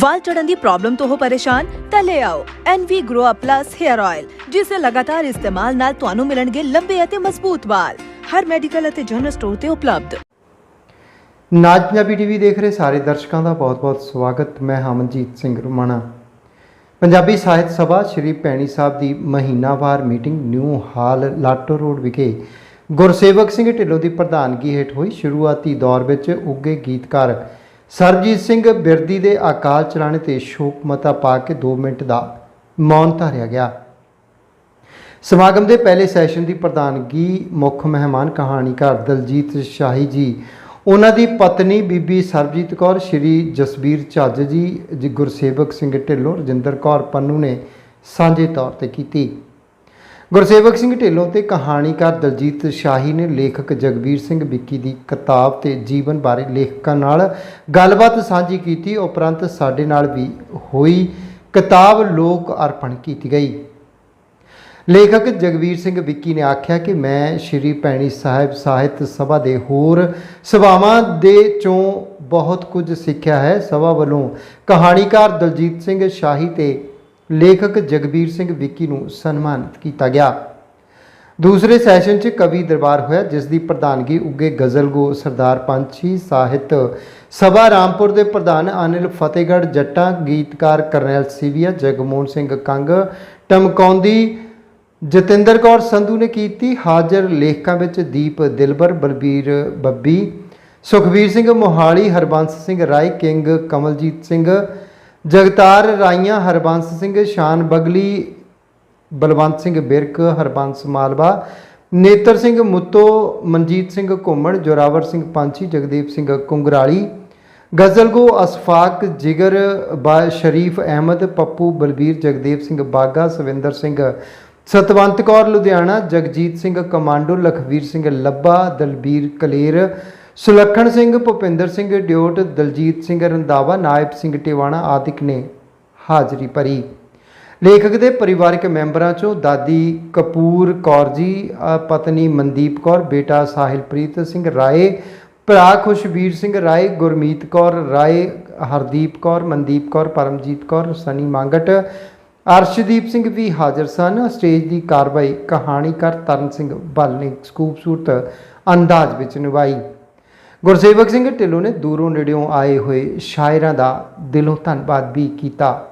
ਵਾਲ ਝੜਨ ਦੀ problem ਤੋਂ ਹੋ ਪਰੇਸ਼ਾਨ, ਤਾਂ ਲੈ ਆਓ NV Grow Up Plus Hair Oil ਜਿਸ ਦੇ ਲਗਾਤਾਰ ਇਸਤੇਮਾਲ ਨਾਲ ਤੁਹਾਨੂੰ ਮਿਲਣਗੇ ਲੰਬੇ ਅਤੇ ਮਜ਼ਬੂਤ ਵਾਲ। ਹਰ ਮੈਡੀਕਲ ਅਤੇ ਜਨਰਲ ਸਟੋਰ ਤੇ ਉਪਲਬਧ। ਨਾਜ ਪੰਜਾਬੀ ਟੀਵੀ ਦੇਖ ਰਹੇ ਸਾਰੇ ਦਰਸ਼ਕਾਂ ਦਾ ਬਹੁਤ-ਬਹੁਤ ਸਵਾਗਤ। ਮੈਂ ਹਮਨਜੀਤ ਸਿੰਘ ਰੁਮਾਣਾ। ਪੰਜਾਬੀ ਸਾਹਿਤ ਸਭਾ ਸ਼੍ਰੀ ਭੈਣੀ ਸਾਹਿਬ ਦੀ ਮਹੀਨਾਵਾਰ meeting new hall Lato road ਵਿਖੇ ਗੁਰਸੇਵਕ ਸਿੰਘ ਢਿੱਲੋਂ ਦੀ ਪ੍ਰਧਾਨਗੀ ਹੇਠ ਹੋਈ। ਸ਼ੁਰੂਆਤੀ ਦੌਰ ਵਿੱਚ ਉੱਗੇ ਗੀਤਕਾਰ ਸਰਜੀਤ ਸਿੰਘ ਬਿਰਦੀ ਦੇ ਅਕਾਲ ਚਲਾਣੇ ਤੇ ਸ਼ੋਕ ਮਤਾ ਪਾ ਕੇ 2 ਮਿੰਟ ਦਾ ਮੌਨ ਧਾਰਿਆ ਗਿਆ। ਸਮਾਗਮ ਦੇ ਪਹਿਲੇ ਸੈਸ਼ਨ ਦੀ ਪ੍ਰਧਾਨਗੀ, ਮੁੱਖ ਮਹਿਮਾਨ ਕਹਾਣੀਕਾਰ ਦਲਜੀਤ ਸ਼ਾਹੀ ਜੀ, ਉਹਨਾਂ ਦੀ ਪਤਨੀ ਬੀਬੀ ਸਰਬਜੀਤ ਕੌਰ, ਸ਼੍ਰੀ ਜਸਬੀਰ ਝੱਜ ਜੀ, ਗੁਰਸੇਵਕ ਸਿੰਘ ਢਿੱਲੋਂ, ਰਜਿੰਦਰ ਕੌਰ ਪੰਨੂ ਨੇ ਸਾਂਝੇ ਤੌਰ ਤੇ ਕੀਤੀ। ਗੁਰਸੇਵਕ ਸਿੰਘ ਢਿੱਲੋਂ ਤੇ ਕਹਾਣੀਕਾਰ ਦਲਜੀਤ ਸ਼ਾਹੀ ਨੇ ਲੇਖਕ ਜਗਬੀਰ ਸਿੰਘ ਵਿੱਕੀ ਦੀ ਕਿਤਾਬ ਤੇ ਜੀਵਨ ਬਾਰੇ ਲੇਖਕਾਂ ਨਾਲ ਗੱਲਬਾਤ ਸਾਂਝੀ ਕੀਤੀ। ਉਪਰੰਤ ਸਾਡੇ ਨਾਲ ਵੀ ਹੋਈ ਕਿਤਾਬ ਲੋਕ ਅਰਪਣ ਕੀਤੀ ਗਈ। ਲੇਖਕ ਜਗਵੀਰ ਸਿੰਘ ਵਿੱਕੀ ਨੇ ਆਖਿਆ ਕਿ ਮੈਂ ਸ਼੍ਰੀ ਭੈਣੀ ਸਾਹਿਬ ਸਾਹਿਤ ਸਭਾ ਦੇ ਹੋਰ ਸਭਾਵਾਂ ਦੇ ਚੋਂ ਬਹੁਤ ਕੁਝ ਸਿੱਖਿਆ ਹੈ। ਸਭਾ ਵੱਲੋਂ ਕਹਾਣੀਕਾਰ ਦਲਜੀਤ ਸਿੰਘ ਸ਼ਾਹੀ ਤੇ ਲੇਖਕ ਜਗਬੀਰ ਸਿੰਘ ਵਿੱਕੀ ਨੂੰ ਸਨਮਾਨਿਤ ਕੀਤਾ ਗਿਆ। ਦੂਸਰੇ ਸੈਸ਼ਨ 'ਚ ਕਵੀ ਦਰਬਾਰ ਹੋਇਆ, ਜਿਸ ਦੀ ਪ੍ਰਧਾਨਗੀ ਉੱਗੇ ਗਜ਼ਲਗੋ ਸਰਦਾਰ ਪੰਛੀ ਸਾਹਿਤ, ਸਭਾ ਰਾਮਪੁਰ ਦੇ ਪ੍ਰਧਾਨ ਅਨਿਲ ਫਤਿਹਗੜ੍ਹ, ਜੱਟਾਂ ਗੀਤਕਾਰ ਕਰਨੈਲ ਸੀਵੀਆ, ਜਗਮੋਹਨ ਸਿੰਘ ਕੰਗ ਟਮਕੌਂਦੀ ਜਤਿੰਦਰ ਕੌਰ ਸੰਧੂ ਨੇ ਕੀਤੀ। ਹਾਜ਼ਰ ਲੇਖਕਾਂ ਵਿੱਚ ਦੀਪ ਦਿਲਬਰ, ਬਲਬੀਰ ਬੱਬੀ ਸੁਖਵੀਰ ਸਿੰਘ ਮੋਹਾਲੀ, ਹਰਬੰਸ ਸਿੰਘ ਰਾਏ, ਕਿੰਗ ਕਮਲਜੀਤ ਸਿੰਘ ਜਗਤਾਰ ਰਾਈਆਂ ਹਰਬੰਸ ਸਿੰਘ, ਸ਼ਾਨ ਬਗਲੀ, ਬਲਵੰਤ ਸਿੰਘ ਬਿਰਕ, ਹਰਬੰਸ ਮਾਲਵਾ, ਨੇਤਰ ਸਿੰਘ ਮੁੱਤੋ, ਮਨਜੀਤ ਸਿੰਘ ਘੁੰਮਣ, ਜੋਰਾਵਰ ਸਿੰਘ ਪੰਛੀ, ਜਗਦੀਪ ਸਿੰਘ ਕੁੰਗਰਾਲੀ ਗਜ਼ਲਗੋ ਅਸਫਾਕ, ਜਿਗਰ, ਬਾ ਸ਼ਰੀਫ ਅਹਿਮਦ, ਪੱਪੂ ਬਲਬੀਰ ਜਗਦੇਵ ਸਿੰਘ ਬਾਗਾ, ਸਵਿੰਦਰ ਸਿੰਘ ਸਤਵੰਤ ਕੌਰ ਲੁਧਿਆਣਾ, ਜਗਜੀਤ ਸਿੰਘ ਕਮਾਂਡੋ, ਲਖਵੀਰ ਸਿੰਘ ਲੱਭਾ, ਦਲਬੀਰ ਕਲੇਰ ਸੁਲੱਖਣ ਸਿੰਘ, ਭੁਪਿੰਦਰ ਸਿੰਘ, ਡਿਓਟ, ਦਲਜੀਤ ਸਿੰਘ ਰੰਦਾਵਾ ਨਾਇਬ ਸਿੰਘ, ਟਿਵਾਣਾ ਆਦਿਕ ਨੇ ਹਾਜ਼ਰੀ ਭਰੀ। ਲੇਖਕ ਦੇ ਪਰਿਵਾਰਕ ਮੈਂਬਰਾਂ ਚੋਂ ਦਾਦੀ ਕਪੂਰ ਕੌਰ ਜੀ ਪਤਨੀ ਮਨਦੀਪ ਕੌਰ, ਬੇਟਾ ਸਾਹਿਲਪ੍ਰੀਤ ਸਿੰਘ ਰਾਏ, ਭਰਾ ਖੁਸ਼ਬੀਰ ਸਿੰਘ ਰਾਏ, ਗੁਰਮੀਤ ਕੌਰ ਰਾਏ, ਹਰਦੀਪ ਕੌਰ, ਮਨਦੀਪ ਕੌਰ, ਪਰਮਜੀਤ ਕੌਰ, ਸਨੀ ਮੰਗਟ, ਅਰਸ਼ਦੀਪ ਸਿੰਘ ਵੀ ਹਾਜ਼ਰ ਸਨ। ਸਟੇਜ ਦੀ ਕਾਰਵਾਈ ਕਹਾਣੀਕਾਰ ਤਰਨ ਸਿੰਘ ਬੱਲ ਨੇ ਖੂਬਸੂਰਤ ਅੰਦਾਜ਼ ਵਿੱਚ ਨਿਭਾਈ। ਗੁਰਸੇਵਕ ਸਿੰਘ ਢਿੱਲੋਂ ਨੇ ਦੂਰੋਂ ਨੇੜਿਓਂ ਆਏ ਹੋਏ ਸ਼ਾਇਰਾਂ ਦਾ ਦਿਲੋਂ ਧੰਨਵਾਦ ਵੀ ਕੀਤਾ।